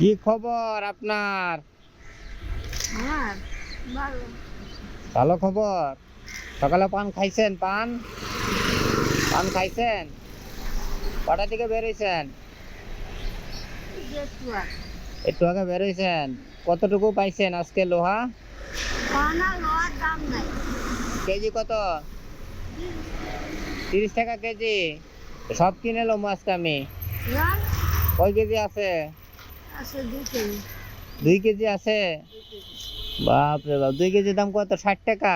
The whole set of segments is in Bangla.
কি খবর আপনার? ভালো। খবর? সকালে পান খাইছেন পান? পান খাইছেন? কটা থেকে বেরোইছেন? একটু আগে। বেরোইছেন। কতটুকু পাইছেন আজকে লোহা? কেজি কত? তিরিশ। টাকা কেজি। সব কিনে এলো আজকে আমি। ইয়ার কয় কেজি আছে? দুই কেজি। আছে? বাপরে বাপ দুই কেজি দাম কত? ষাট টাকা?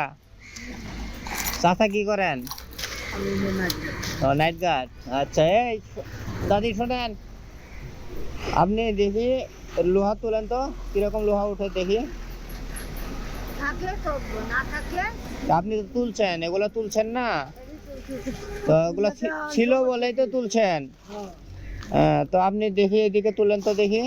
চাচা কি করেন? ও নাইট গার্ড আচ্ছা এই দাদি শোনেন আপনি দেখি লোহা তুলেন তো কীরকম লোহা উঠে দেখি। আপনি তো তুলছেন এগুলো তুলছেন না? তো এগুলো ছিল বলেই তো তুলছেন। হ্যাঁ, তো আপনি দেখি এদিকে তুলেন তো দেখি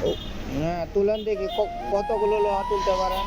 ও, হ্যাঁ তুলেন দেখি ক- কতগুলো লোহা তুলতে পারেন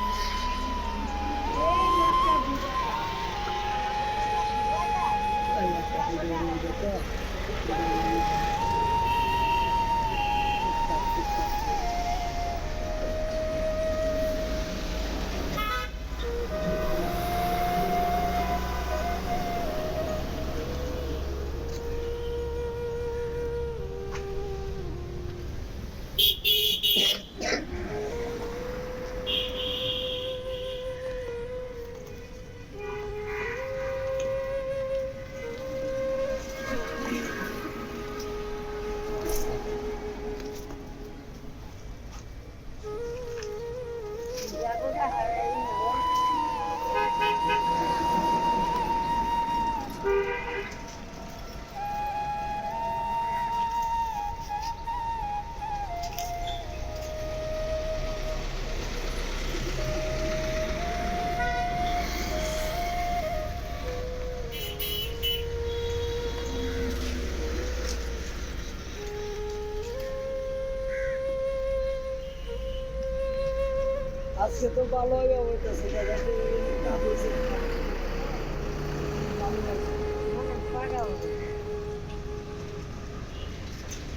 আজকে তো ভালো হয়ে হইতেছে দাদা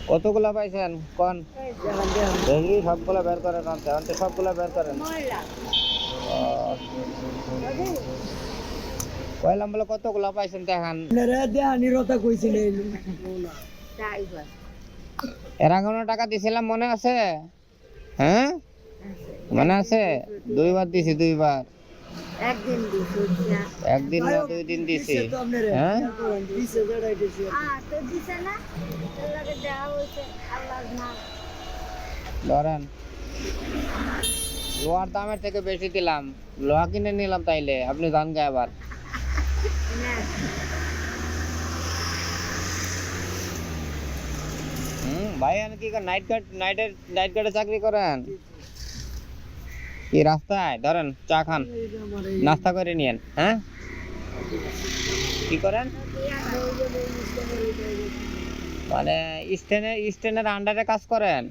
কতগুলা পাইছেন? কোন? দেখি সবগুলা বের করেন আনতে আনতে সবগুলা বের করেন। কয়লাম বলে কতগুলা পাইছেন দেখান। নিরতা কইছিলেন এর আগে কোনো টাকা দিছিলাম মনে আছে? হ্যাঁ? মনে আছে দুইবার দিছি দুইবার একদিন দিছি একদিন না দুই দিন দিছি হ্যাঁ আ তো দিছে না তোর লাগে দেওয়া হয়েছে আল্লাহর নাম ধরেন লোহার দামের থেকে বেশি দিলাম লোহা কিনে নিলাম তাইলে আপনি জান গে আবার না হুম ভাই আমি কি নাইট গার্ড নাইটের নাইট গার্ডে চাকরি করেন কি রাস্তায়? ধরেন চা খান। নাস্তা করে নিয়েন হ্যাঁ? কি করেন? মানে স্টেনের স্টেনের আন্ডারে কাজ করেন?